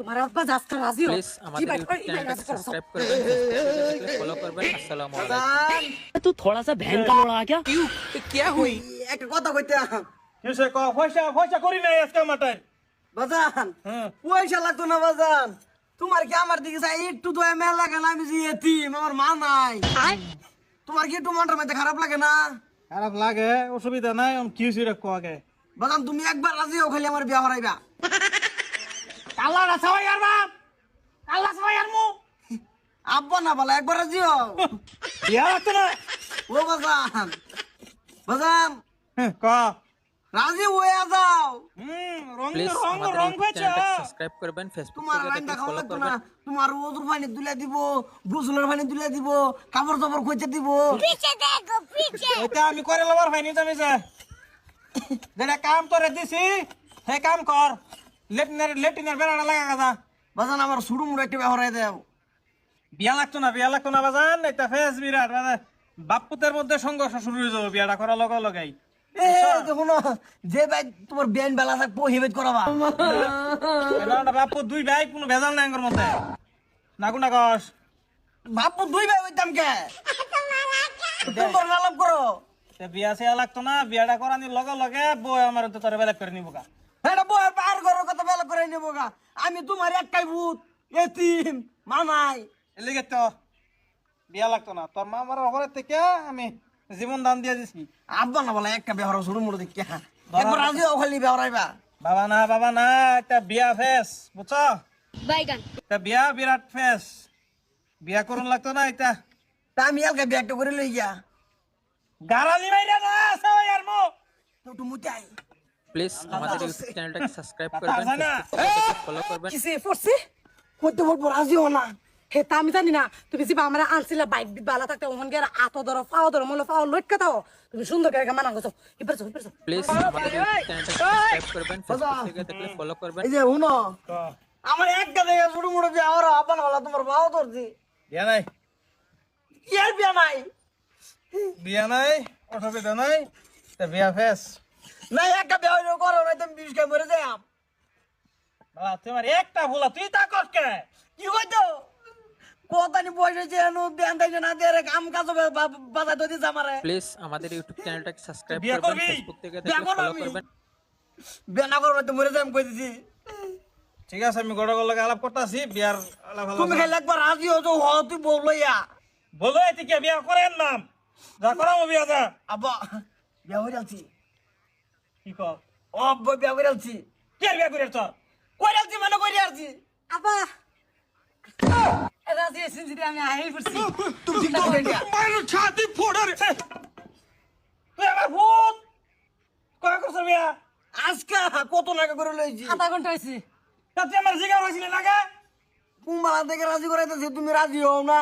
তোমার আব্বা আজকে রাজি হোক প্লিজ আমাদের ইউটিউব চ্যানেলটাকে সাবস্ক্রাইব করবেন ফেসবুকে ফলো করবেন আসসালামু আলাইকুম तू थोड़ा सा बहन का लोड़ा आ क्या কে হই একটা কথা কইতে কিসে ক পয়সা পয়সা করি নাই আজকে মাটাই বাজান হ্যাঁ। পয়সা লাগতো না বাজান তোমার কি আমার দিকে চাই একটু তো মেলা লাগে না আমি যে এতিম আমার মা নাই তোমার কি একটু মনটার মধ্যে খারাপ লাগে না খারাপ লাগে অসুবিধা নাই আমি কি হয়েছে ক আগে বাজান তুমি একবার রাজি হও খালি আমার বিয়া হরাইবা কাল্লা না সবাই আর বাপ। কাল্লা সবাই আর মু আব্বা না বলা একবার রাজি হও। বিয়া না ও বাজান। বাজান হ্যাঁ, ক। রাজি হয়ে যাও। হুম রং রং আমাদের রং পেয়েছে সাবস্ক্রাইব করবেন ফেসবুক তোমার রান্না খাওয়া লাগতো না। তোমার ওজুর পানি তুলে দিব গোসলের পানি তুলে দিব কাপড় চাপড় খুঁজে দিব। ওইটা আমি করে লবার ভাই নিতে আমি যেটা কাম তোরে দিছি হে কাম কর। লেটিনের লেটিনের বেড়াটা লাগা গাদা বাজান আমার সুড়ু মুড়ো একটা বিয়া হরাই দেও। বিয়া লাগতো না বিয়া লাগতো না বাজান এটা ফেস বিরাট মানে বাপুতের মধ্যে সংঘর্ষ শুরু হয়ে যাবে বিয়াটা করা লগা লগাই যে ভাই তোমার বেন বেলা থাকব হেবেট করাবা। বাপু দুই ভাই কোনো ভেজাল নাই এর মধ্যে। নাকু না বাপু দুই ভাই হইতাম কে? তোমরা আলাপ করো। তে বিয়া সে লাগতো না বিয়াটা করানি লগে লগে বই আমার তো তোরে বেলেগ করে নিব এটা বই পার করো নেব গা। আমি তোমার একটাই ভূত। এতিম মানাই এলিগে তো বিয়া লাগতো না। তোর মা আমার ঘরের থেকে আমি জীবন দান দিয়ে দিছি। আব্বা না বলা একটা বেহর শুরু মুড়ো দেখি একবার রাজি হও খালি বেহরাইবা বাবা না বাবা না একটা বিয়া ফেস বুঝছ? একটা বিয়া বিরাট ফেস। বিয়া করুন লাগতো না এটা। তা আমি এলকা বিয়ে করে লই গিয়া গারালি মাইরা না সবাই আর মো। একটু মুটাই প্লিজ আমাদের ইউটিউব চ্যানেলটাকে সাবস্ক্রাইব করবেন আছে না? ফেসবুক ফলো করবেন। কিসে পড়ছে? করতে বলব রাজি হও না। হে তা আমি জানি না। তুমি যে আমরা আনছিলে বাইক বালা থাকতে ওখান গিয়ে আতো ধরো পাও ধরো মনে পাও লটকে দাও তুমি সুন্দর করে মানা গেছো এবার চো এবার চো প্লিজ আমাদের ইউটিউব চ্যানেলটাকে সাবস্ক্রাইব করবেন ফেসবুক থেকে দেখলে ফলো করবেন। এই যে হুনো আমার একটা দেখে শুরু মুড়ো বিয়ে হওয়ার আব্বা না বলা তোমার বাবা ধরছি। বিয়া নাই। কি আর বিয়া নাই? বিয়া নাই অসুবিধা নাই। তা বিয়া ফেস। না একটা বিয়া করো না তুমি বিষ খাই মরে যাই বাবা তোমার একটা ভুলা তুই তা কর কে? কি হইতো? কোতানি পয়সা চেন দেন দেন না দে রে কাম কাজ বাজার তো দিছ আমারে। প্লিজ আমাদের ইউটিউব চ্যানেলটাকে সাবস্ক্রাইব করবেন ফেসবুক থেকে বিয়া দেখলে করব? ফলো আমি। করবেন। বিয়া না তো মরে যাই আমি কই দিছি ঠিক আছে আমি গড় গড় আলাপ করতেছি বিয়ার আলাপ তুমি খালি একবার রাজি হও তো হ তুই বউ লইয়া। বলো এদিকে বিয়া করেন নাম যা করামো বিয়া যা। আব্বা বিয়া হয়ে যাচ্ছি। কি কর ও বিয়া করে যাচ্ছি কে বিয়া করে তোর কই যাচ্ছি মানে কই যাচ্ছি আবা রাজি এসেছি যদি আমি আই পড়ছি। তুই আমার ভূত। কয় করছ বিয়া? আজকে কত টাকা করে লইছি। আধা ঘণ্টা হয়েছে তা তুই আমার জিগা হয়েছিল লাগে কুম্বালা থেকে রাজি করাইতেছি তুমি রাজি হও না।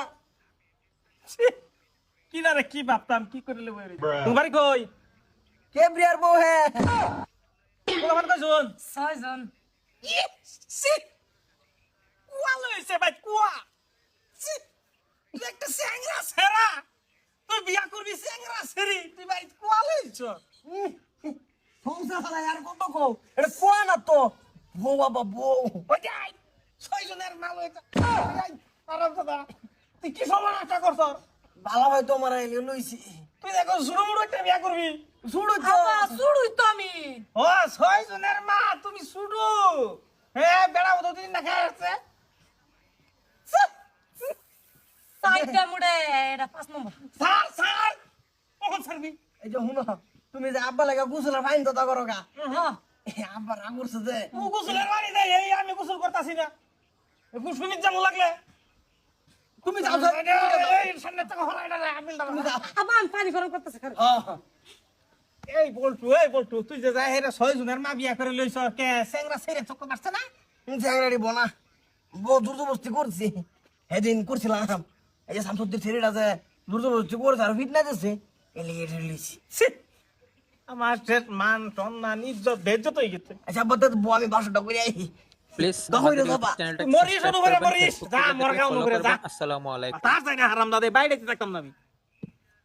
কি না কি ভাবতাম কি করে লেবো তুমি কই? কে বিয়ার বউ হে। কই শুন ছয়জন। কুয়া লইছে ভাই কুয়া। তুই একটা স্যাংরা সেরা তুই বিয়া করবি স্যাংরা সেরি তুই ভাই কুয়া লইছ? সংসার চালাই আর কত কো এটা কোয়া না তো। বউ বাবা বউ। ওইটাই ছয়জনের মাল হইছে। আরাম দাদা। তুই কি সমানটা করছ ভালো ভাই তোমার এলে লইছি। তুই দেখো শুরু মুড়ো একটা বিয়া করবি। শুড়ো তো। আবা তো আমি। ও ছয়জনের মা তুমি শুরু হ্যাঁ বেড়া তো দিন না খাই আসছে সাইডটা মুড়ে এটা পাঁচ নম্বর। স্যার স্যার কখন ছাড়বি? এই যে শুনো তুমি যে আব্বা লাগা গুছলের ফাইন তো করো গা। আব্বা রাগ করছে যে। ও গোসলের বাড়ি দেয় এই আমি গোসল করতেছি না। পুষ্পিনির জামু লাগলে। তুমি যাও যাও, সামনে থেকে হলাই না আমি পানি গরম করতেছি এই বলটু এই বলটু তুই যে যাই হেরে ছয় জনের মা বিয়া করে লইছ কে সেংরা সেরে চক্কর মারছে না? তুমি চ্যাংরাড়ি বোনা। বউ দুর্দবস্তি করছি। সেদিন করছিলাম এই যে শামসুদ্দির ছেলেটা যে দুর্দবস্তি করছে আর ফিটনেস আছে এলে এটা লইছি ছি! আমার শেষ মান সম্মান ইজ্জত বেজ্জত হয়ে গেছে। আচ্ছা আব্বা তো বউ আমি বাসটা করে আই। প্লিজ দহই রে বাবা। মরিস শুরু মরিস। যা, থেকে মর দেখলে গাও ফলো নুপুরে, যা। আসসালামু আলাইকুম। তার না হারাম দাদা বাইরে থাকতাম না আমি।